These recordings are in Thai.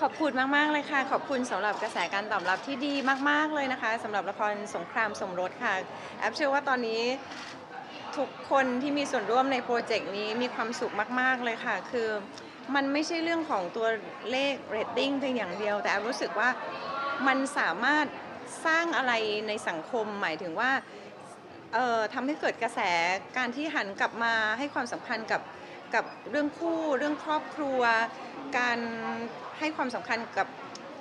ขอบคุณมากๆเลยค่ะ ขอบคุณสำหรับกระแสการตอบรับที่ดีมากๆเลยนะคะสำหรับละครสงครามสมรสค่ะแอปเชื่อว่าตอนนี้ทุกคนที่มีส่วนร่วมในโปรเจกต์นี้มีความสุขมาก ๆ เลยค่ะ คือมันไม่ใช่เรื่องของตัวเลขเรตติ้งเพียงอย่างเดียว แต่แอปรู้สึกว่ามันสามารถสร้างอะไรในสังคมหมายถึงว่าเอ่อทำให้เกิดกระแสการที่หันกลับมาให้ความสำคัญกับกับเรื่องคู่ เรื่องครอบครัว การ ให้ความสำคัญกับ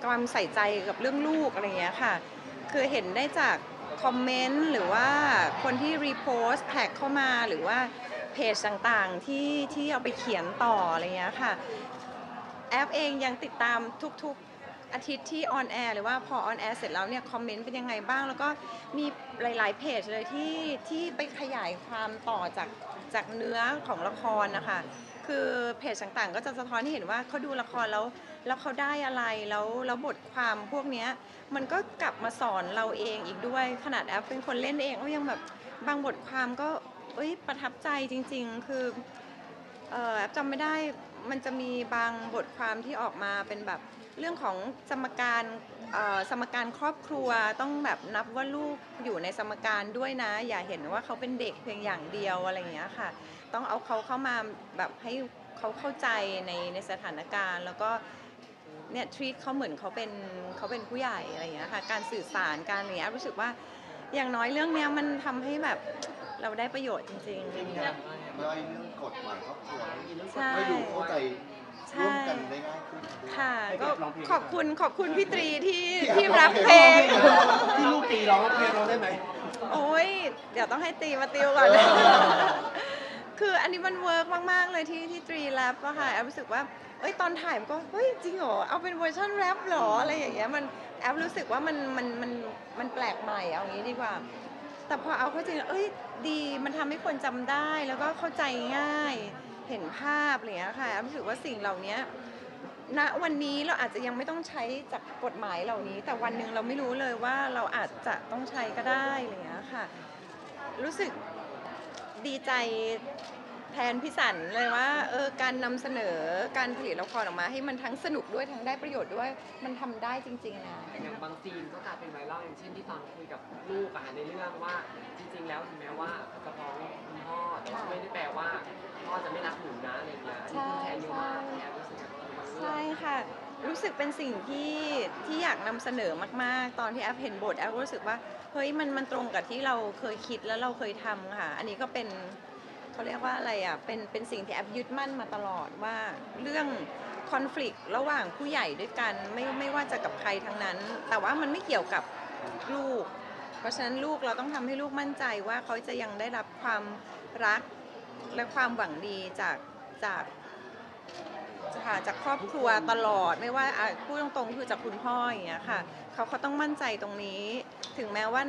ความใส่ใจกับเรื่องลูกอะไรอย่างเงี้ยค่ะ คือเห็นได้จากคอมเมนต์หรือว่าคนที่รีโพสต์แท็กเข้ามาหรือว่าเพจต่างๆที่ที่เอาไปเขียนต่ออะไรเงี้ยค่ะ แอปเองยังติดตามทุกๆอาทิตย์ที่ออนแอร์หรือว่าพอออนแอร์เสร็จแล้วเนี่ยคอมเมนต์เป็นยังไงบ้าง แล้วก็มีหลายๆเพจเลยที่ที่ไปขยายความต่อจากจากเนื้อของละครนะคะ คือเพจต่างๆ ก็จะสะท้อนให้เห็นว่าเขาดูละครแล้ว แล้วเขาได้อะไรแล้วแล้วบทความพวกเนี้ยมันก็กลับมาสอนเราเองอีกด้วยขนาดแอปเป็นคนเล่นเองก็ยังแบบบางบทความก็เอ้ยประทับใจจริง ๆ คือเออแอปจำไม่ได้มันจะมีบางบทความที่ออกมาเป็นแบบเรื่องของสมการสมการครอบครัวต้องแบบนับว่าลูกอยู่ในสมการด้วยนะ อย่าเห็นว่าเขาเป็นเด็กเพียงอย่างเดียวอะไรอย่างเงี้ยค่ะ ต้องเอาเขาเข้ามาแบบให้เขาเข้าใจในในสถานการณ์ แล้วก็ เนี่ยท e ี t เขาเหมือนเขาเป็นเขาเป็นผู้ใหญ่อะไรอย่างเงี้ยค่ะการสื่อสารการอะไรเงี้ยรู้สึกว่าอย่างน้อยเรื่องเนี้ยมันทำให้แบบเราได้ประโยชน์จริงๆย่อยเรื่องกฎหมายครอบครัวใช่ ให้ดูเข้าใจใช่ร่วมกันได้ง่ายขึ้นค่ะให้ก็เก็บร้องเพลงขอบคุณขอบคุณพี่ตรีที่ที่ที่รัรับบเพเพลลงงที่ลูกตีร้องเพลงร้องได้ไหม โอ้ย เดี๋ยวต้องให้ตีมาติวก่อน คืออันนี้มันเวิร์กมาก ๆ เลยที่ที่ตรีแรปอะค่ะแอปรู้สึกว่า เอ้ยตอนถ่ายมันก็เฮ้ยจริงเหรอเอาเป็นเวอร์ชันแรปเหรออะไรอย่างเงี้ยมันแอปรู้สึกว่ามันมันมันมันแปลกใหม่เอางี้ดีกว่า แต่พอเอาเข้าจริงแล้วเอ้ยดีมันทำให้คนจำได้แล้วก็เข้าใจง่ายเห็นภาพอะไรอย่างเงี้ยค่ะแอปรู้สึกว่าสิ่งเหล่านี้ณวันนี้เราอาจจะยังไม่ต้องใช้จากกฎหมายเหล่านี้ แต่วันหนึ่งเราไม่รู้เลยว่าเราอาจจะต้องใช้ก็ได้อะไรอย่างเงี้ยค่ะ รู้สึกดีใจ แทนพี่สันเลยว่าเออการนำเสนอการผลิตละครออกมา ให้มันทั้งสนุกด้วยทั้งได้ประโยชน์ด้วยมันทำได้จริง ๆ นะอย่างบางซีนก็กลายเป็นไวรัลอย่างเช่นที่ตอนคุยกับลูกอะค่ะในเรื่องว่าจริงๆ แล้วถึงแม้ว่าจะฟ้องคุณพ่อแต่ว่าไม่ได้แปลว่าพ่อจะไม่รักหนูนะอะไรอย่างเงี้ยอันนี้คุณแชร์เยอะมากแชร์รู้สึกแบบบางเรื่ใช่ค่ะ รู้สึกเป็นสิ่งที่ที่อยากนำเสนอมากๆ ตอนที่แอปเห็นบทแอปก็รู้สึกว่าเฮ้ยมันมันตรงกับที่เราเคยคิดแล้วเราเคยทำค่ะ อันนี้ก็เป็น เขาเรียกว่าอะไรอะเป็นเป็นสิ่งที่แอปยึดมั่นมาตลอดว่าเรื่องคอน FLICT ระหว่างผู้ใหญ่ด้วยกันไม่ไม่ว่าจะกับใครทั้งนั้น แต่ว่ามันไม่เกี่ยวกับลูก เพราะฉะนั้นลูกเราต้องทำให้ลูกมั่นใจว่าเขาจะยังได้รับความรักและความหวังดีจากจากค่ะจากครอบครัวตลอดไม่ว่าพูดตรงๆคือจากคุณพ่ออย่างเงี้ยค่ะเขาเขาต้องมั่นใจตรงนี้ ถึงแม้ว่า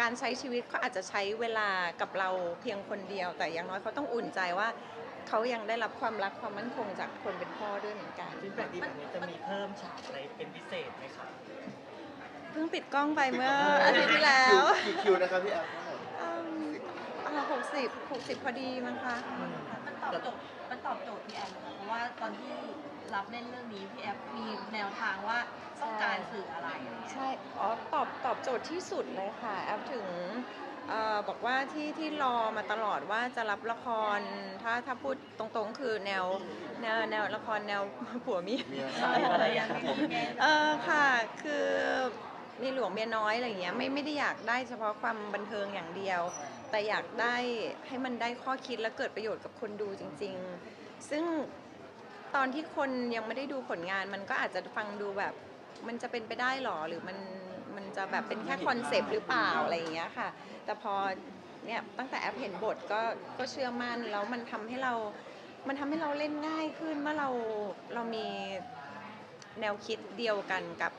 การใช้ชีวิตเขาอาจจะใช้เวลากับเราเพียงคนเดียว แต่อย่างน้อยเขาต้องอุ่นใจว่าเขายังได้รับความรักความมั่นคงจากคนเป็นพ่อด้วยเหมือนกันฟีดแบ็กดีแบบนี้จะมีเพิ่มฉากอะไรเป็นพิเศษไหมคะเพิ่งปิดกล้องไปเมื่ออาทิตย์ที่แล้วกี่คิวนะครับพี่แอฟทั้งหมดหกสิบหกสิบพอดีมั้งคะมันตอบโจทย์มันตอบโจทย์พี่แอฟนะคะเพราะว่าตอนที่ รับเล่นเรื่องนี้พี่แอฟมีแนวทางว่าต้องการสื่ออะไรอะไรเงี้ยใช่ อ๋อ ตอบตอบโจทย์ที่สุดเลยค่ะ แอปถึงเออบอกว่าที่ที่รอมาตลอดว่าจะรับละคร ถ้าถ้าพูดตรงๆ คือแนวแนวแนวละครแนวผัวเมีย เมียอะไรอย่างเงี้ยเออค่ะคือมีหลวงเมียน้อยอะไรอย่างเงี้ยไม่ไม่ได้อยากได้เฉพาะความบันเทิงอย่างเดียว แต่อยากได้ให้มันได้ข้อคิดและเกิดประโยชน์กับคนดูจริง ๆ ซึ่ง ตอนที่คนยังไม่ได้ดูผลงาน มันก็อาจจะฟังดูแบบ มันจะเป็นไปได้หรอหรือมันมันจะแบบเป็นแค่คอนเซปต์หรือเปล่าอะไรอย่างเงี้ยค่ะ แต่พอเนี่ยตั้งแต่แอปเห็นบทก็ก็เชื่อมั่นแล้วมันทำให้เรา มันทำให้เราเล่นง่ายขึ้นเมื่อเราเรามีแนวคิดเดียวกันกับ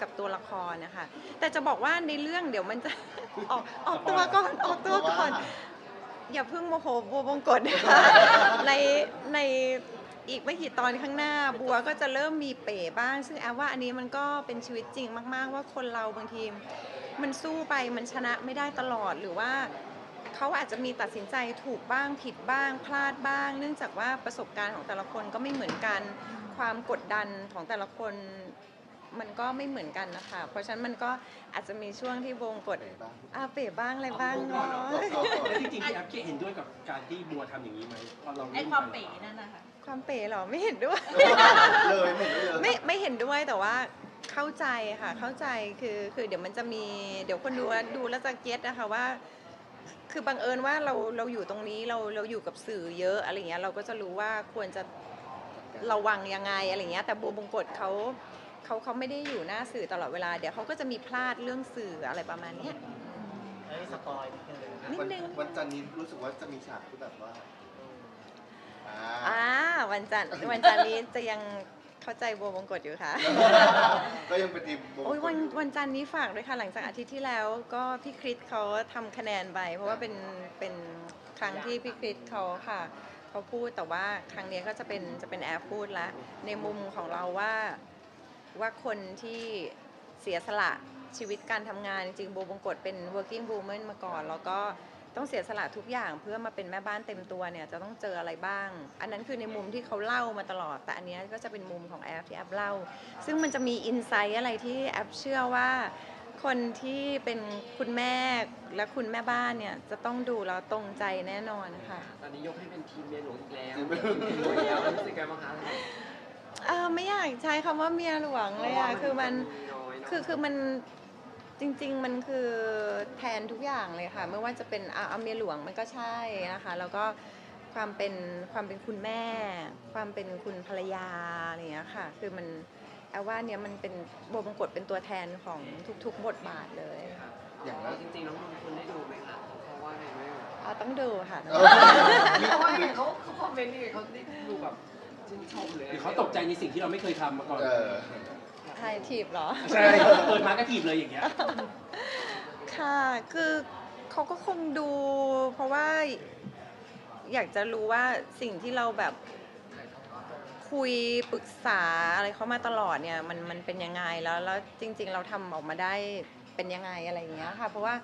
กับตัวละครนะคะ แต่จะบอกว่าในเรื่องเดี๋ยวมันจะ ออกออกตัวก่อนออกตัวก่อน อย่าเพิ่งโมโหบัวบงกฎนะคะในใน อีกไม่กี่ตอนข้างหน้าบัวก็จะเริ่มมีเป๋บ้าง ซึ่งแอบว่าอันนี้มันก็เป็นชีวิตจริงมาก ๆ ว่าคนเราบางทีมันสู้ไปมันชนะไม่ได้ตลอดหรือว่าเขาอาจจะมีตัดสินใจถูกบ้างผิดบ้าง พลาดบ้าง เนื่องจากว่าประสบการณ์ของแต่ละคนก็ไม่เหมือนกัน ความกดดันของแต่ละคนมันก็ไม่เหมือนกันนะคะ เพราะฉะนั้นมันก็อาจจะมีช่วงที่วงกดไหนบ้างอาเป๋บ้างอะไรบ้างเนาะแล้วจริงๆพี่แอฟเห็นด้วยกับการที่บัวทำอย่างนี้ไหมพอเราไอความเป๋นั่นนะคะ ความเป๋เหรอไม่เห็นด้วย เลยไม่เห็นเลยไม่ไม่เห็นด้วยแต่ว่าเข้าใจค่ะ เข้าใจคือคือเดี๋ยวมันจะมี เดี๋ยวคนดูดูแล้วจะเก็ตนะคะว่า คือบังเอิญว่าเราเราอยู่ตรงนี้เราเราอยู่กับสื่อเยอะอะไรเงี้ยเราก็จะรู้ว่าควรจะระวังยังไงอะไรเงี้ย แต่บัวบงกฎเขาเขาเขาไม่ได้อยู่หน้าสื่อตลอดเวลาเดี๋ยวเขาก็จะมีพลาดเรื่องสื่ออะไรประมาณเนี้ยเอ้ยสปอยนิดนึง นิดวันนึงวันจันทร์นี้รู้สึกว่าจะมีฉากที่แบบว่าอ่า อ่า วันจันทร์วันจันทร์นี้จะยังเข้าใจบัวบงกฎอยู่ค่ะ ก็ยังเป็นทีมวงโอ้ยวันวันจันทร์นี้ฝากด้วยค่ะ หลังจากอาทิตย์ที่แล้ว ก็พี่คริสเขาทำคะแนนไปเพราะว่าเป็นเป็นครั้งที่พี่คริสเขาค่ะเขาพูดแต่ว่าครั้งนี้ก็จะเป็นจะเป็นแอร์พูดละในมุมของเราว่าว่าคนที่เสียสละชีวิตการทำงานจริงๆโบบงกฎเป็น working woman มาก่อน แล้วก็ ต้องเสียสละทุกอย่างเพื่อมาเป็นแม่บ้านเต็มตัวเนี่ยจะต้องเจออะไรบ้าง อันนั้นคือในมุมที่เขาเล่ามาตลอด แต่อันเนี้ยก็จะเป็นมุมของแอฟที่แอฟเล่า ซึ่งมันจะมีอินไซต์อะไรที่แอฟเชื่อว่าคนที่เป็นคุณแม่และคุณแม่บ้านเนี่ยจะต้องดูแล้วตรงใจแน่นอนค่ะตอนนี้ยกให้เป็นทีมเมียหลวงอีกแล้วทีมเมียหลวงทีมเมียหลวงอีกแล้วรู้สึกไงบ้างคะเออไม่อยากใช้คำว่าเมียหลวงเลยอะคือมันน้อยเนอะคือคือมัน จริงๆ มันคือแทนทุกอย่างเลยค่ะ ไม่ว่าจะเป็นอะเอาเมียหลวงมันก็ใช่นะคะ แล้วก็ความเป็นความเป็นคุณแม่ ความเป็นคุณภรรยาอะไรอย่างเงี้ยค่ะ คือมันแอลว่าเนี่ยมันเป็นโบวบงกฎเป็นตัวแทนของทุกๆ บทบาทเลยอย่างเรานั้นจริงๆน้องนนท์คุณได้ดูไหมคะเขาว่าไงไหมอะต้องดูค่ะเออเขาว่าไงเขาเขาคอมเมนต์ยังไงเขาได้ดูแบบชื่นชมเลย หรือเขาตกใจในสิ่งที่เราไม่เคยทำมาก่อน เออ ไทยทีบเหรอ ใช่เปิดมาก็ถีบเลยอย่างเงี้ย ค่ะคือเขาก็คงดู เพราะว่าอยากจะรู้ว่าสิ่งที่เราแบบคุยปรึกษาอะไรเขามาตลอดเนี่ยมันมันเป็นยังไงแล้วแล้วจริง ๆ เราทำออกมาได้เป็นยังไงอะไรอย่างเงี้ยค่ะ เพราะว่า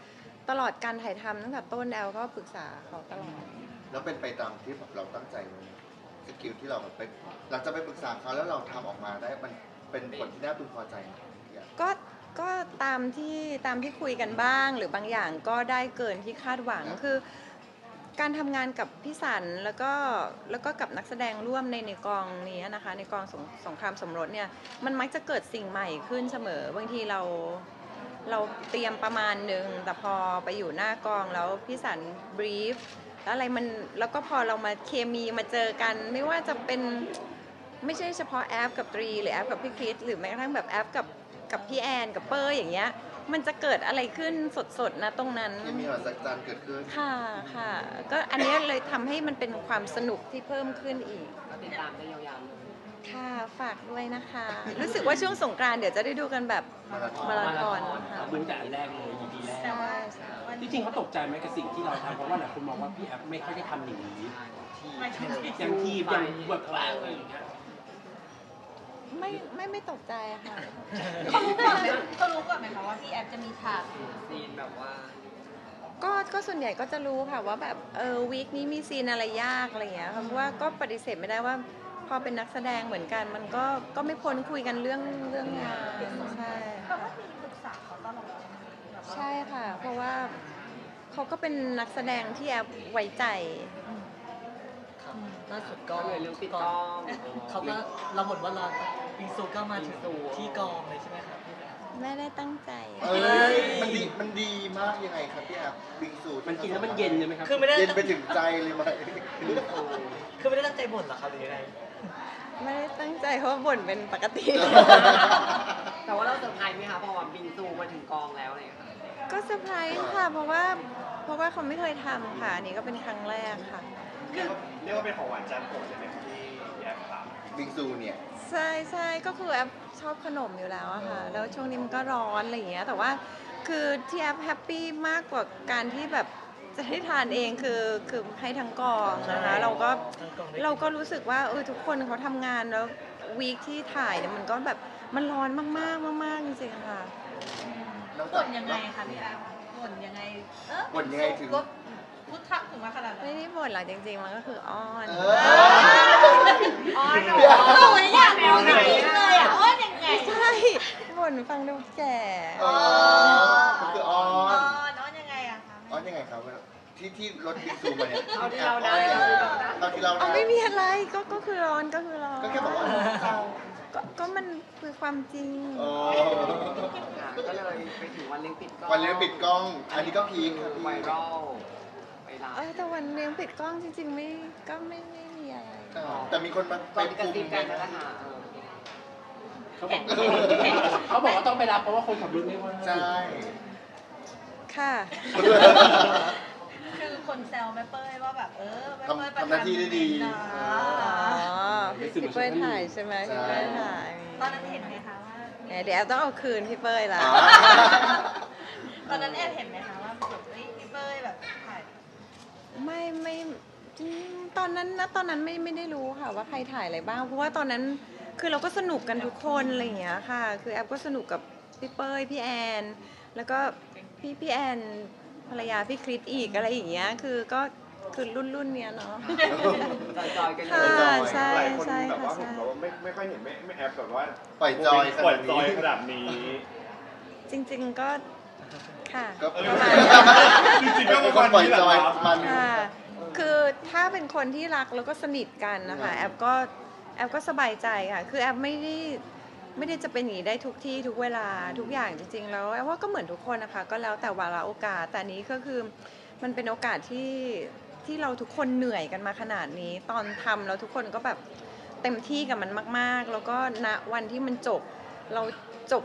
ตลอดการถ่ายทำตั้งแต่ต้นแอลก็ปรึกษาเขาตลอด แล้วเป็นไปตามที่แบบเราตั้งใจไว้สกิลที่เราแบบไปหลังจากไปปรึกษาเขาแล้วเราทำออกมาได้มัน เป็นผลที่น่าพึงพอใจไหมอย่างก็ก็ตามที่ตามที่คุยกันบ้าง หรือบางอย่างก็ได้เกินที่คาดหวังคือ การทำงานกับพี่สันแล้วก็แล้วก็กับนักแสดงร่วมในในกองนี้นะคะ ในกองสงสงครามสมรสเนี่ยมันมักจะเกิดสิ่งใหม่ขึ้นเสมอบางทีเราเราเตรียมประมาณหนึ่งแต่พอไปอยู่หน้ากองแล้วพี่สันบรีฟแล้วอะไรมันแล้วก็พอเรามาเคมีมาเจอกัน ไม่ว่าจะเป็น ไม่ใช่เฉพาะแอฟกับตรีหรือแอฟกับพี่คริสหรือแม้กระทั่งแบบแอฟกับกับพี่แอนกับเปอร์อย่างเงี้ย มันจะเกิดอะไรขึ้นสดๆนะตรงนั้นที่มีมหัศจรรย์เกิดขึ้นค่ะค่ะ ก็อันเนี้ยเลยทำให้มันเป็นความสนุกที่เพิ่มขึ้นอีก ก็ติดตามได้ยาวๆเลยค่ะฝากด้วยนะคะ รู้สึกว่าช่วงสงกรานต์เดี๋ยวจะได้ดูกันแบบมาราธอนมาราธอนค่ะเหมือนแต่อันแรกเลย EP แรกแต่ว่าใช่วันจริงๆเขาตกใจไหมกับสิ่งที่เราทำเพราะว่าหลายคนมองว่าพี่แอฟไม่ค่อยได้ทำอย่างนี้ไม่ใช่ยังทีบยังแบบอะไรอย่างเงี้ย ไม่ไม่ไม่ตกใจค่ะ เขารู้ก่อนไหมเขารู้ก่อนไหมคะว่าพี่แอฟจะมีฉากซีนแบบว่า ก็ก็ส่วนใหญ่ก็จะรู้ค่ะว่าแบบเออวีคนี้มีซีนอะไรยากอะไรอย่างเงี้ยค่ะเพราะว่าก็ปฏิเสธไม่ได้ว่า พอเป็นนักแสดงเหมือนกัน มันก็ก็ไม่พ้นคุยกันเรื่องเรื่องงานใช่แต่ว่ามีปรึกษาเขาตลอดแบบว่าใช่ค่ะ เพราะว่าเขาก็เป็นนักแสดงที่แอบไว้ใจ ล่าสุดก็ก็เลยเรื่องปิดกล้อง เขาก็เราบ่นว่าเรา ปิงซูก็มาถึงที่กองเลยใช่ไหมครับ ไม่ได้ตั้งใจ เอ้ยมันดีมันดีมากยังไงครับพี่แอฟบิงซูมันกินแล้วมันเย็นเลยไหมครับ คือไม่ได้ เย็นไปถึงใจเลยไหมคือไม่ได้ตั้งใจบ่นเหรอครับหรือยังไงไม่ได้ตั้งใจเพราะว่าบ่นเป็นปกติ แต่ว่าเราเซอร์ไพรส์ไหมคะพอว่าบินซูมาถึงกองแล้วอะไรอย่างเลยค่ะก็เซอร์ไพรส์ค่ะ เพราะว่าเพราะว่าเขาไม่เคยทำค่ะอันนี้ก็เป็นครั้งแรกค่ะ เรียกว่าเรียกว่าเป็นของหวานจานโปรดเลยไหมครับที่แอปครับบิงซูเนี่ย ใช่ใช่ก็คือแอปชอบขนมอยู่แล้วอะค่ะ แล้วช่วงนี้มันก็ร้อนอะไรอย่างเงี้ย แต่ว่าคือที่แอปแฮปปี้มากกว่าการที่แบบจะได้ทานเองคือคือให้ทั้งกองนะคะ เราก็ทั้งกองได้เราก็รู้สึกว่าเออทุกคนเขาทำงานแล้ววีคที่ถ่ายเนี่ยมันก็แบบมันร้อนมากๆมากๆจริงๆค่ะนอกบ่จากนยังไงคะพี่แอฟบ่นยังไง เออบ่นยังไงถึงก็พุทธะถึงมาขนาดนั้นไม่ได้บ่นหรอกจริงๆ มันก็คืออ้อนเอออ๋อหนูหนูอยากรู้จริงๆเลยอะว่ายังไง ใช่ บ่นฟังดูแก่เออคืออออ๋อนน้องยังไงอะคะออนยังไงครับที่ที่รถบิ๊กซูมาเนี่ยเอาที่เราได้เอาที่เราเอาได้ไม่มีอะไรก็ก็คือร้อนก็คือร้อนก็แค่บอกว่าเศร้าก็ก็มันคือความจริงโอ้ค่ะก็เลยไปถึงวันเลี้ยงปิดกล้องวันเลี้ยงปิดกล้อง อันนี้ก็พีคครับไวพี่รัลไปรับเออแต่วันเลี้ยงปิดกล้องจริงๆไม่ก็ไม่ไม่มีอะไรเออแต่มีคนมาตอนกระซิบกันนั่นแหละค่ะ เออเขาบอกเขาบอกว่าต้องไปรับเพราะว่าคนขับรถไม่ว่างใช่ ค่ะ คือคนแซวแม่เป้ยว่าแบบเออแม่ทำเป้ยประทำหน้าที่ได้ดี นะอ๋อพี่เป้ยถ่ายใช่ไหมพี่เป้ยถ่ายตอนนั้นเห็นไหมคะว่าเดี๋ยวต้องเอาคืนพี่เป้ยละอ๋อ ตอนนั้นแอบเห็นไหมคะว่าแบบเฮ้ยพี่เป้ยแบบถ่ายไม่ไม่อืมตอนนั้นนะตอนนั้นไม่ไม่ได้รู้ค่ะว่าใครถ่ายอะไรบ้าง เพราะว่าตอนนั้น คือเราก็สนุกกันทุกคนอะไรอย่างเงี้ยค่ะ คือแอปก็สนุกกับพี่เป้ยพี่แอน แล้วก็พี่พี่แอนภรรยาพี่คริสอีกอะไรอย่างเงี้ย คือก็คือรุ่นรุ่นเนี้ยเนาะ จอยๆกันอค่ะยู่ใช่หลายคนใช่แบบค่ะว่าผมใช่แบบว่าไม่ไม่ค่อยเห็นไม่ไม่แอปแบบว่าปล่อยจอยขปล่นาอยดจอยนี้ขนาดนี้จริง ๆก็ค่ะก็ เออประมาณจริงๆก็เป็ประนคนปล่อยมาณนี้แหละจอยครับมัน ค่ะ คือถ้าเป็นคนที่รักแล้วก็สนิทกันนะคะ แอปก็ แอปก็สบายใจค่ะคือแอปไม่ได้ไม่ได้จะเป็นอย่างนี้ได้ทุกที่ทุกเวลาทุกอย่างจริงๆแล้วแอปว่าก็เหมือนทุกคนนะคะ ก็แล้วแต่วาระโอกาสแต่นี้ก็คือมันเป็นโอกาสที่ที่เราทุกคนเหนื่อยกันมาขนาดนี้ ตอนทำแล้วทุกคนก็แบบเต็มที่กับมันมาก ๆ แล้วก็ณวันที่มันจบ เราจบ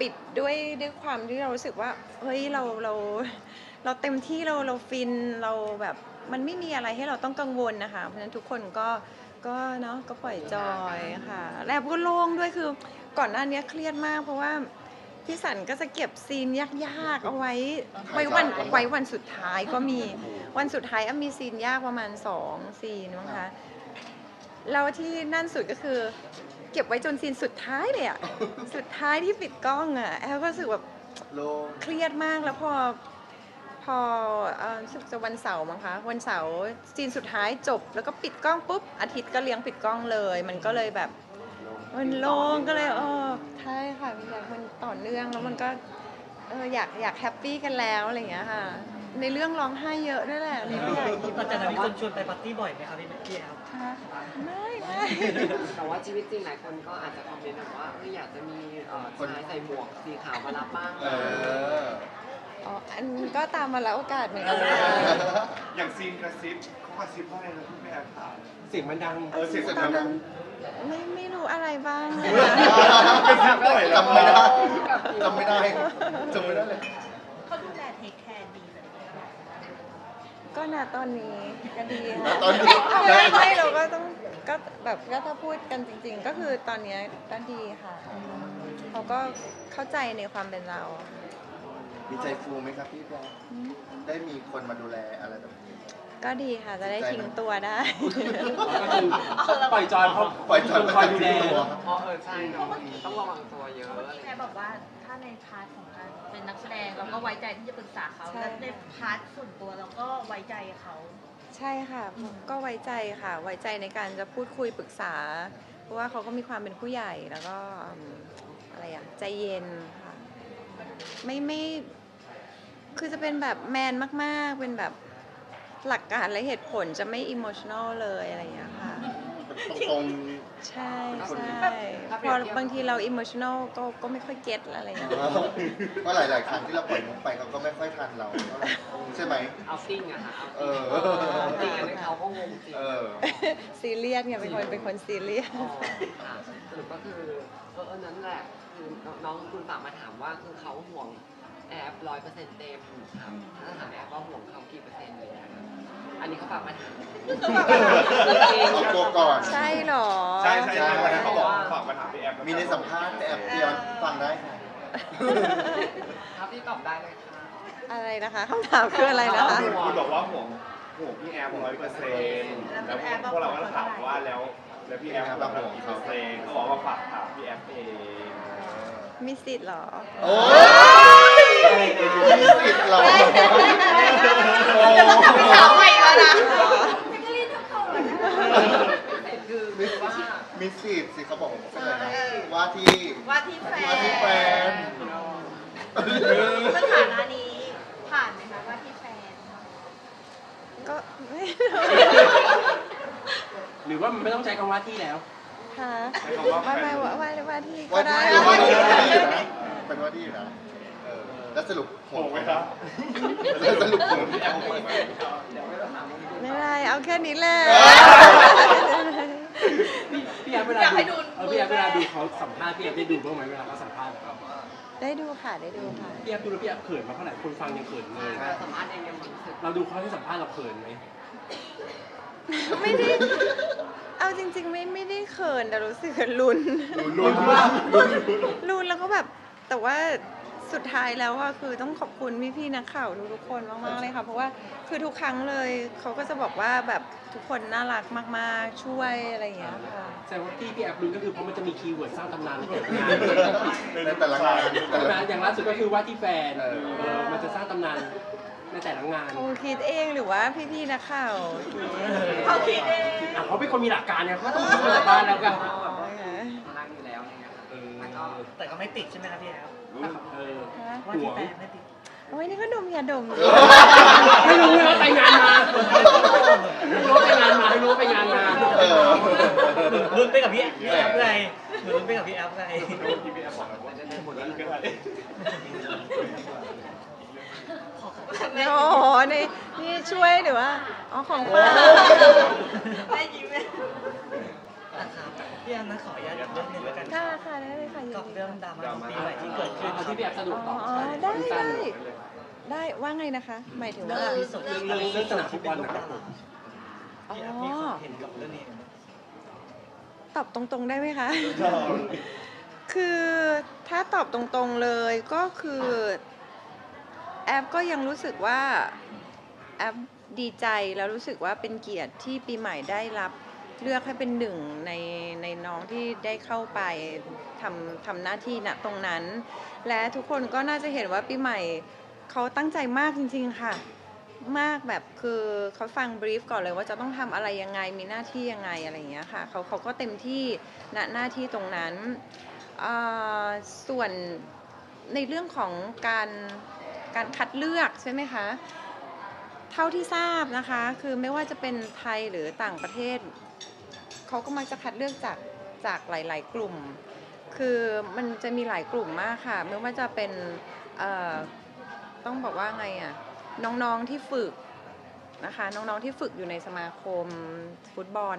ปิดด้วยด้วยความที่เรารู้สึกว่าเฮ้ยเราเราเราเต็มที่เราเราฟินเราแบบมันไม่มีอะไรให้เราต้องกังวลนะคะ เพราะฉะนั้นทุกคนก็ ก็เนาะก็ปล่อยจอยค่ะ แล้วก็โล่งด้วยคือก่อนหน้านี้เครียดมาก เพราะว่าพี่สันก็จะเก็บซีนยากๆเอาไว้ไว้วันไว้วันสุดท้ายก็มีวันสุดท้ายอะมีซีนยากประมาณสองซีนมั้งคะแล้วที่นั่นสุดก็คือ เก็บไว้จนซีนสุดท้ายเลยอะสุดท้ายที่ปิดกล้องอะแอลก็รู้สึกแบบโลงเครียดมากแล้วพอ พอเอ่อรู้สึกจะวันเสาร์มั้งคะ วันเสาร์ซีนสุดท้ายจบ แล้วก็ปิดกล้องปุ๊บ อาทิตย์ก็เลี้ยงปิดกล้องเลย มันก็เลยแบบ มันโล่งก็เลยเออใช่ค่ะมันแบบมันต่อเนื่องแล้วมันก็เอออยากอยากแฮปปี้กันแล้วอะไรอย่างเงี้ยค่ะ ในเรื่องร้องไห้เยอะด้วยแหละในเรื่องอยากยิ้มหลังจากนั้นมีคนชวนไปปาร์ตี้บ่อยไหมครับพี่พี่แอฟค่ะไม่ไม่ แต่ว่าชีวิตจริงหลายคนก็อาจจะคอมเมนต์แบบว่าเอออยากจะมีเอ่อชายใส่หมวกสีขาวมารับบ้างเออ อ๋อ อันก็ตามมาแล้วโอกาสเหมือนกันค่ะอย่างซีนกระซิบเขากระซิบว่าอะไรนะพี่แอปถามเสียงมันดังเออเสียงตดัอนงนั้นไม่ไม่รู้อะไรบ้างเลยกระซิบบ่อยแล้วจำไม่ได้จำไม่ได้จำไม่ได้เลยเขาดูแลเทคแคร์ดีเลยก็นะตอนนี้ก็ดีณค่ะตอนนี้ไม่ไม่เราก็ต้องก็แบบก็ถ้าพูดกันจริง ๆ ก็คือตอนนี้ก็ดีค่ะเขาก็เข้าใจในความเป็นเรา ดีใจฟูไหมครับพี่แบร์ได้มีคนมาดูแลอะไรแบบนี้ ก็ดีค่ะจะได้ทิ้งตัวได้ก็คือปล่อยจอยเพราะปล่อยจอยคนคอยดูแลตัวอ๋อเออใช่เนาะต้องระวังตัวเยอะเมื่อกี้แพรบอกว่าถ้าในพาร์ทของการเป็นนักแสดงเราก็ไว้ใจที่จะปรึกษาเขาใช่แล้วในพาร์ทส่วนตัวเราก็ไว้ใจเขา ใช่ค่ะก็ไว้ใจค่ะ ไว้ใจในการจะพูดคุยปรึกษา เพราะว่าเขาก็มีความเป็นผู้ใหญ่แล้วก็อืมอะไรอะใจเย็นค่ะ ไม่ไม่ คือจะเป็นแบบแมนมากๆ เป็นแบบหลักการและเหตุผลจะไม่อิโมชันอลเลยอะไรอย่างเงี้ยค่ะ ตรงใช่ใช่พอบางทีเราอิโมชันอลก็ก็ไม่ค่อยเก็ตอะไรอย่างเงี้ยๆเพราะหลาย ๆ ครั้งที่เราปล่อยมุกไปเขาก็ไม่ค่อยทันเราเท่าไหร่ใช่ไหม เอาติ้งอะค่ะเอาเอติ้งอจริงอันนี้เขาก็งงจริงเออ ซีเรียสไงเป็นคนเป็นคนซีเรียส อ๋อค่ะสรุปก็คือเออเออนั้นแหละ คือน้องคุณฝากมาถามว่าคือเขาห่วงแอปร้อยเปอร์เซ็นต์เต็มครับถ้าถามแอปว่าห่วงเขากี่เปอร์เซ็นต์เลยนะคะอันนี้เขาฝากมาถามเอาตัวก่อน ใช่เหรอ ใช่ใช่ใช่วันนั้นเขาบอกฝากมาถามพี่แอปมีในสัมภาษณ์แต่แอบเดียวฟังได้ค่ะ ครับพี่ตอบได้เลยค่ะอะไรนะคะคำถามคืออะไรนะคะ คุณคุณบอกว่าห่วงห่วงพี่แอปร้อยเปอร์เซ็นต์แล้วพวกเราก็ถามว่าแล้ว แล้วพี่แอปห่วงเรากี่เปอร์เซ็นต์เขาบอกว่าฝากถามพี่แอปเองอ มีสิทธิ์เหรอ โอ้ยมีสิทธิ์เหรอจะต้องกลับไปถามใหม่แล้วนะคือคือว่ามีสิทธิ์สิเขาบอกผมเป็นอะไรนะว่าที่ว่าที่แฟว่าที่แฟนสถานะนี้ผ่านไหมคะว่าที่แฟน ก็ไม่หรือว่ามันไม่ต้องใช้คำว่าที่แล้ว ค่ะใช้คำว่าแฟว่านว่าว่าว่าที่ก็ว่าได้ที่ว่าที่อยู่นะเป็นว่าที่อยู่นะเออแล้วสรุปโหงไหมครับแล้วสรุปผลพี่แอฟโหงไหมไม่ได้เอาแค่นี้แหละพี่พี่แอฟเวลาอยากให้ดูเออพี่แอฟเวลาดูเขาสัมภาษณ์พี่แอฟได้ดูบ้างไหมเวลาเขาสัมภาษณ์ได้ดูค่ะได้ดูค่ะพี่แอฟดูแล้วพี่แอฟเขินมาเท่าไหร่คนฟังยังเขินเลยสัมภาษณ์เองยังรู้สึกเราดูเขาที่สัมภาษณ์เราเขินไหมไม่ได้ เอาจริงๆไม่ไม่ได้เขินแต่รู้สึกลุ้นลุ้นว่าลุ้นลุ้นแล้วก็แบบแต่ว่าสุดท้ายแล้วอะคือต้องขอบคุณพี่ๆนักข่าวทุกๆคนมากๆเลยค่ะเพราะว่าคือทุกครั้งเลยเขาก็จะบอกว่าแบบทุกคนน่ารักมากๆช่วยอะไรอย่างเงี้ยค่ะแสดงว่าที่พี่แอฟรู้ก็คือเพราะมันจะมีคีย์เวิร์ดสร้างตำนานในแต่ละงานในแต่ละงานแต่ใช่ไหมละอย่างล่าสุดก็คือว่าที่แฟนเออเออมันจะสร้างตำนาน ในแต่ละงานเขาคิดเองหรือว่าพี่ๆนักข่าวคิดเขาคิดเองอะเขาเป็นคนมีหลักการเนี่ยเขาต้องคิดมาจากบ้านแล้วกันเราแบบว่านะคะรักอยู่แล้วอะไรเงี้ยค่ะเออแล้วก็แต่ก็ไม่ติดใช่ไหมครับพี่แอฟเออว่าห่ที่วงแฟนไม่ติดโอ้ยนี่ก็ดมยาดมอยู่ไม่รู้เลยว่าไปงานมาไม่รู้ว่าไปงานมาไม่รู้ว่าไปงานมาเออหนูลุ้นไปกับพี่พี่แอฟไงหนูลุ้นไปกับพี่แอฟไงที่พี่แอฟบอกว่าจะได้หมดแล้วก็ได้ โอ้โหนี่นี่ช่วยหรือว่า อ๋อของป้าได้ยิ้มไหมนะครับพี่แอฟนะขออนุญาตอีกเรื่องหนึงแล้วกันค่ะค่ะได้เลยค่ะยิกับนดีเรื่องดราม่าปีใหม่ที่เกิดขึ้นเอาที่พี่แอฟสะดวกตอ๋ออบได้สั้ได้นได้ว่าไงนะคะ หมายถึงเรื่อว่างที่สุดเรื่องเรื่องเรื่องสนามฟุตบอลนะครับผมอ๋อพี่แอฟมีความเห็นกับเรื่องนี้ไหมตอบตรงๆได้ไหมคะ คือถ้าตอบตรงๆเลยก็คือ แอปก็ยังรู้สึกว่าแอปดีใจแล้วรู้สึกว่าเป็นเกียรติที่ปีใหม่ได้รับเลือกให้เป็นหนึ่งในในน้องที่ได้เข้าไปทำทำหน้าที่ณตรงนั้น และทุกคนก็น่าจะเห็นว่าปีใหม่เขาตั้งใจมากจริง ๆค่ะ มากแบบคือเขาฟังบรีฟก่อนเลยว่าจะต้องทำอะไรยังไงมีหน้าที่ยังไงอะไรอย่างเงี้ยค่ะเขาเขาก็เต็มที่ณหน้าที่ตรงนั้นส่วนในเรื่องของการ การคัดเลือกใช่ไหมคะเท่าที่ทราบนะคะ คือไม่ว่าจะเป็นไทยหรือต่างประเทศเขาก็มักจะคัดเลือกจากจากหลาย ๆ กลุ่ม คือมันจะมีหลายกลุ่มมากค่ะ ไม่ว่าจะเป็นเอ่อต้องบอกว่าไงอะน้องๆที่ฝึกนะคะน้องๆที่ฝึกอยู่ในสมาคมฟุตบอล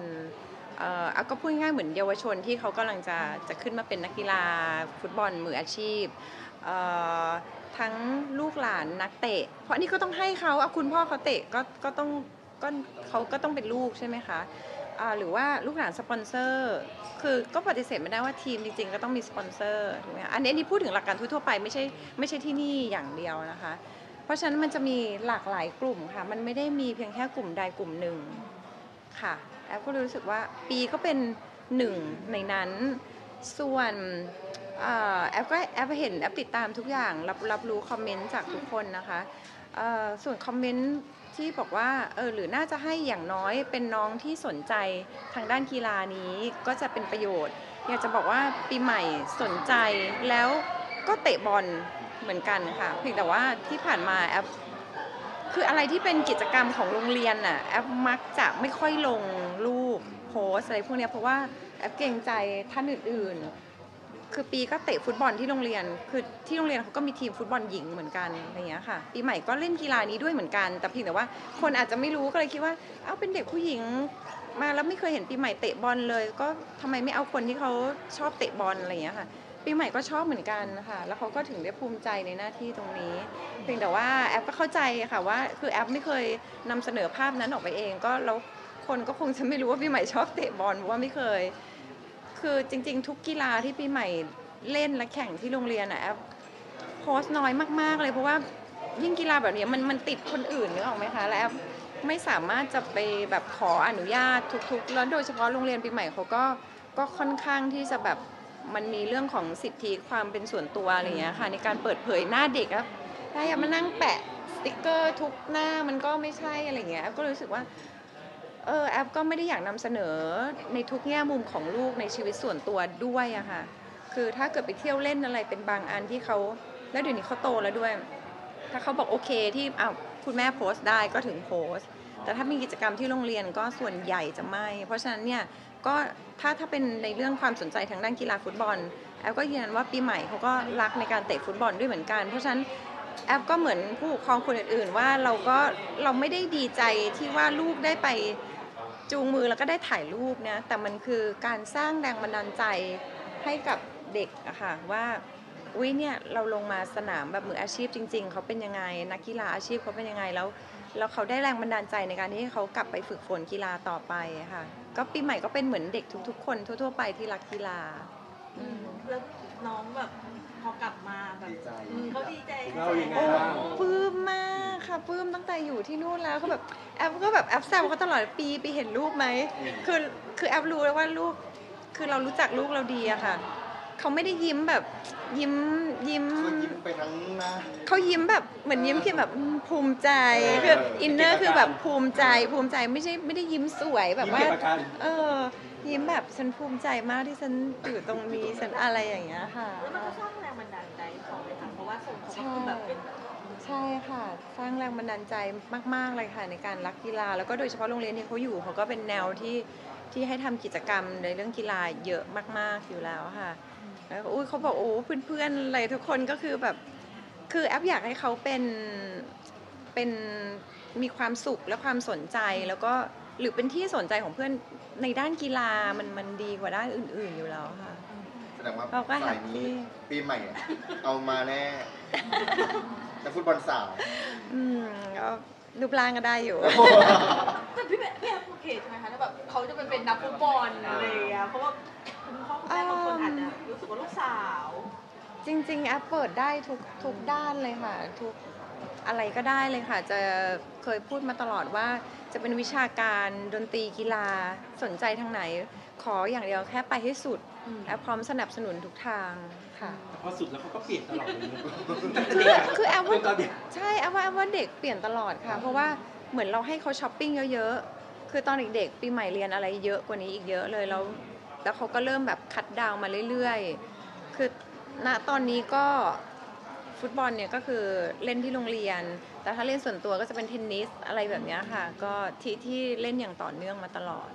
เอ่อก็พูดง่ายเหมือนเยาวชนที่เขากำลังจะจะขึ้นมาเป็นนักกีฬาฟุตบอลมืออาชีพเอ่อ ทั้งลูกหลานนักเตะ เพราะอันนี้ก็ต้องให้เขาเอาคุณพ่อเขาเตะก็ก็ต้องก็เขาก็ต้องเป็นลูกใช่ไหมคะหรือว่าลูกหลานสปอนเซอร์ คือก็ปฏิเสธไม่ได้ว่าทีมจริงๆ ก็ต้องมีสปอนเซอร์ถูกไหมอันนี้นนี้พูดถึงหลักการทั่วไปไม่ใช่ไม่ใช่ที่นี่อย่างเดียวนะคะ เพราะฉะนั้นมันจะมีหลากหลายกลุ่มค่ะ มันไม่ได้มีเพียงแค่กลุ่มใดกลุ่มหนึ่งค่ะแอฟก็รู้สึกว่าปีก็เป็นหนึ่งในนั้น ส่วนอแอฟก็แอฟเห็นแอฟติดตามทุกอย่างรับรับรู้คอมเมนต์จากทุกคนนะคะส่วนคอมเมนต์ที่บอกว่าเออหรือน่าจะให้อย่างน้อยเป็นน้องที่สนใจทางด้านกีฬานี้ก็จะเป็นประโยชน์ อยากจะบอกว่าปีใหม่สนใจแล้วก็เตะบอลเหมือนกันค่ะ เพียงแต่ว่าที่ผ่านมาแอปคืออะไรที่เป็นกิจกรรมของโรงเรียนน่ะแอปมักจะไม่ค่อยลงรูปโพสอะไรพวกนี้เพราะว่า แอปเกรงใจท่านอื่นๆ คือปีก็เตะฟุตบอลที่โรงเรียน คือที่โรงเรียนเขาก็มีทีมฟุตบอลหญิงเหมือนกันอะไรเงี้ยค่ะ ปีใหม่ก็เล่นกีฬานี้ด้วยเหมือนกัน แต่เพียงแต่ว่าคนอาจจะไม่รู้ก็เลยคิดว่า เอ้าเป็นเด็กผู้หญิงมาแล้วไม่เคยเห็นปีใหม่เตะบอลเลย ก็ทำไมไม่เอาคนที่เขาชอบเตะบอลอะไรอย่างเงี้ยค่ะปีใหม่ก็ชอบเหมือนกันนะคะแล้วเขาก็ถึงได้ภูมิใจในหน้าที่ตรงนี้ เพียงแต่ว่าแอปก็เข้าใจค่ะว่า คือแอปไม่เคยนำเสนอภาพนั้นออกไปเอง ก็แล้วคนก็คงจะไม่รู้ว่าปีใหม่ชอบเตะบอลเพราะว่าไม่เคย คือจริง ๆ ทุกกีฬาที่ปีใหม่เล่นและแข่งที่โรงเรียนอะแอปโพสต์น้อยมากๆเลยเพราะว่ายิ่งกีฬาแบบนี้มันมันติดคนอื่นนึกออกไหมคะแล้วแอปไม่สามารถจะไปแบบขออนุญาตทุก ๆ แล้วโดยเฉพาะโรงเรียนปีใหม่เขาก็ก็ค่อนข้างที่จะแบบมันมีเรื่องของสิทธิความเป็นส่วนตัวอะไรอย่างเงี้ยค่ะในการเปิดเผยหน้าเด็กอะถ้าอยากมานั่งแปะสติกเกอร์ทุกหน้ามันก็ไม่ใช่อะไรอย่างเงี้ยก็รู้สึกว่า เออแอฟก็ไม่ได้อยากนำเสนอในทุกแง่มุมของลูกในชีวิตส่วนตัวด้วยอะค่ะคือถ้าเกิดไปเที่ยวเล่นอะไรเป็นบางอันที่เขาแล้วเดี๋ยวนี้เขาโตแล้วด้วย ถ้าเขาบอกโอเคที่อ้าวคุณแม่โพสต์ได้ก็ถึงโพสต์ แต่ถ้ามีกิจกรรมที่โรงเรียนก็ส่วนใหญ่จะไม่ เพราะฉะนั้นเนี่ยก็ถ้าถ้าเป็นในเรื่องความสนใจทางด้านกีฬาฟุตบอลแอฟก็ยืนยันว่าปีใหม่เขาก็รักในการเตะฟุตบอลด้วยเหมือนกัน เพราะฉะนั้น แอฟก็เหมือนผู้ปกครองคนอื่น ๆ ว่าเราก็เราไม่ได้ดีใจที่ว่าลูกได้ไปจูงมือแล้วก็ได้ถ่ายรูปนะแต่มันคือการสร้างแรงบันดาลใจให้กับเด็กอะค่ะว่าอุ้ยเนี่ยเราลงมาสนามแบบมืออาชีพจริง ๆเขาเป็นยังไง นักกีฬาอาชีพเขาเป็นยังไงแล้วแล้วเขาได้แรงบันดาลใจในการที่เขากลับไปฝึกฝนกีฬาต่อไปค่ะ ก็ปีใหม่ก็เป็นเหมือนเด็กทุก ๆ คนทั่ว ๆ ไปที่รักกีฬาแล้วน้องแบบ พอกลับมาแบบดีใจ อืมเขาดีใจเรายังไงโอ้บ้าง ปลื้มมากค่ะปลื้มตั้งแต่อยู่ที่นู่นแล้วเขาแบบแอฟก็แบบแอฟแซวเขาตลอดปีปีเห็นรูปไหมคือคือแอฟรู้แล้วว่าลูกคือเรารู้จักลูกเราดีอะค่ะเขาไม่ได้ยิ้มแบบยิ้มยิ้มเขายิ้มไปทั้งหน้า เขายิ้มแบบเหมือนยิ้มคือแบบอืมภูมิใจเออคืออินเนอร์คือแบบภูมิใจ ภูมิใจไม่ใช่ไม่ได้ยิ้มสวยแบบว่า ยิ้มเก็บอาการ เออ ยิ้มแบบฉันภูมิใจมากที่ฉันอยู่ตรงนี้ฉันอะไรอย่างเงี้ยค่ะ แล้วมันก็สร้างแร ค่ะเพราะว่าส่งเขาก็คือแบบเป็นแบบใช่ค่ะ สร้างแรงบันดาลใจมาก ๆ เลยค่ะ ในการรักกีฬา แล้วก็โดยเฉพาะโรงเรียนที่เขาอยู่เขาก็เป็นแนวที่ที่ให้ทำกิจกรรมในเรื่องกีฬาเยอะมาก ๆ อยู่แล้วค่ะ แล้วก็อุ้ยเขาบอกโอ้เพื่อนๆอะไรทุกคนก็คือแบบคือแอปอยากให้เขาเป็นเป็นมีความสุขและความสนใจแล้วก็หรือเป็นที่สนใจของเพื่อนในด้านกีฬามันมันดีกว่าด้านอื่น ๆอยู่แล้วค่ะแสดงว่าเราก็สายนี้ happy ปีใหม่อะเอามาแน่ นักฟุตบอลสาว อืมก็รูปร่างก็ได้อยู่ แต่พี่แม่พี่แอฟโอเคใช่ไหมคะถ้าแบบเขาจะไปเป็นนักฟุตบอลอะไรอย่างเงี้ยเพราะว่าคุณพ่อคุณแม่บางคนอาจจะรู้สึกว่าลูกสาว จริงๆแอปเปิดได้ทุกทุกด้านเลยค่ะ ทุกอะไรก็ได้เลยค่ะ จะเคยพูดมาตลอดว่าจะเป็นวิชาการดนตรีกีฬาสนใจทางไหน ขออย่างเดียวแค่ไปให้สุดอืมแอปพร้อมสนับสนุนทุกทางค่ะแต่พอสุดแล้วเขาก็เปลี่ยนตลอดเลยนะคือคือแอปว่าตอนเด็กใช่แอปว่าแอปว่าเด็กเปลี่ยนตลอดค่ะ เพราะว่าเหมือนเราให้เขาช้อปปิ้งเยอะๆ คือตอนเด็กๆ ปีใหม่เรียนอะไรเยอะกว่านี้อีกเยอะเลยแล้วแล้วเขาก็เริ่มแบบคัดดาวน์มาเรื่อยๆ คือณตอนนี้ก็ฟุตบอลเนี่ยก็คือเล่นที่โรงเรียน แต่ถ้าเล่นส่วนตัวก็จะเป็นเทนนิสอะไรแบบเนี้ยค่ะ ก็ที่ที่เล่นอย่างต่อเนื่องมาตลอด